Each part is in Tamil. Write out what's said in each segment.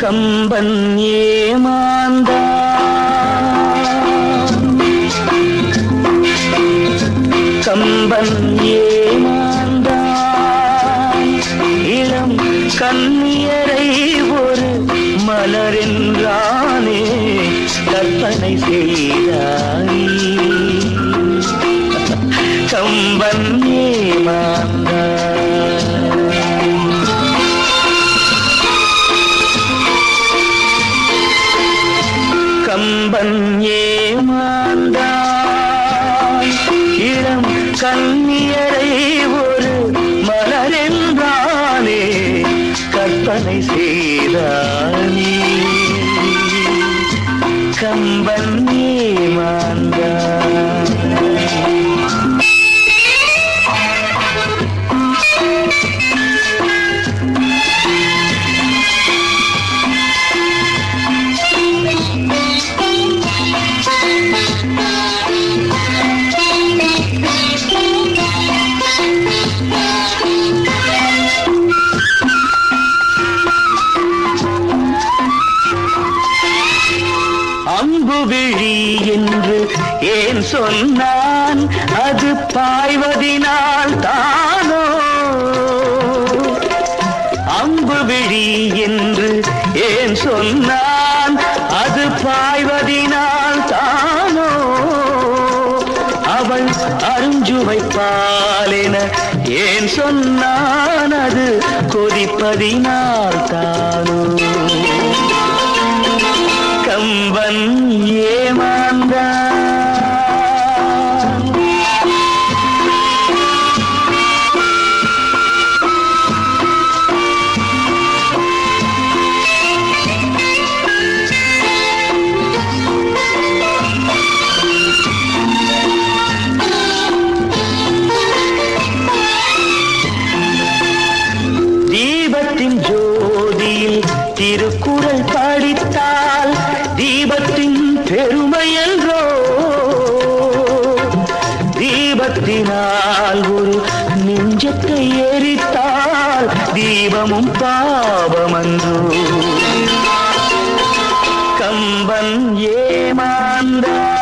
கம்பன் ஏமாந்தா. கம்பன் ஏமாந்தான் இளம் கண்ணியரை ஒரு மலரென்றானே கற்பனை செய்தானே கம்பன் ஏமாந்தா. கம்பன் ஏமாந்தான் இளம் கண்ணியரை ஒரு மலரென்றானே. கற்பனை செய்தானே கம்பன் ஏமாந்தான் அம்பு விழி என்று ஏன் சொன்னான்? அது பாய்வதினால் தானோ? அம்பு விழி என்று ஏன் சொன்னான்? அது பாய்வதினால் தானோ? அவள் அருஞ்சுவைப்பாலென ஏன் சொன்னான்? அது கொதிப்பதினால் தானோ? கம்பன் ஏமாந்தான் திருக்குறள் படித்தால் தீபத்தின் பெருமை என்றோ? தீபத்தினால் ஒரு நெஞ்சத்தை எரித்தால் தீபமும் பாவமன்றோ? கம்பன் ஏமாந்தான்.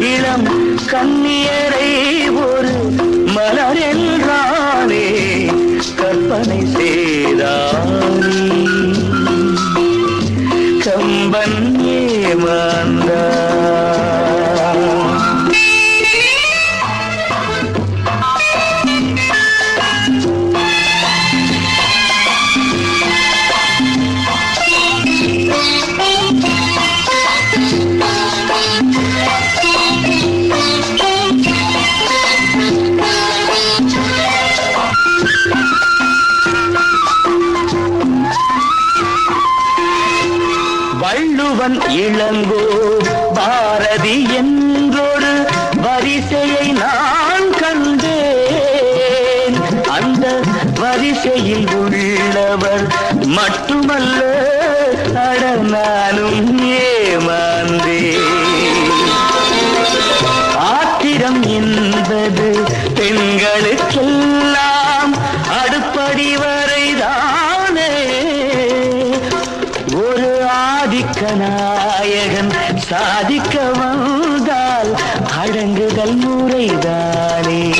இளம் கண்ணியரை ஒரு மலர் என்றானே? கற்பனை கம்பன் ஏமாந்தான் நான் இளங்கோ பாரதி என்றொரு வரிசையை நான் கண்டேன். அந்த வரிசையில் உள்ளவர் மட்டுமல்ல அட நானும் ஆதிக்க நாயகன் சாதிக்க வந்தால் அடங்குதல் முறைதானே.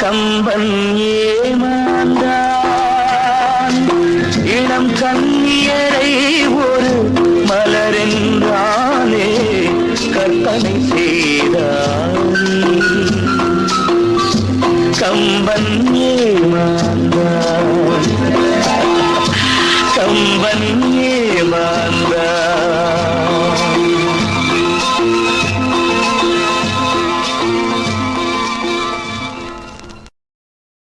கம்பன் ஏமாந்தான். இளம் கண்ணியரை ஒரு மலரென்றானே. கற்பனை செய்தான். கம்பன் ஏமாந்தான். கம்பன் ஏமாந்தான்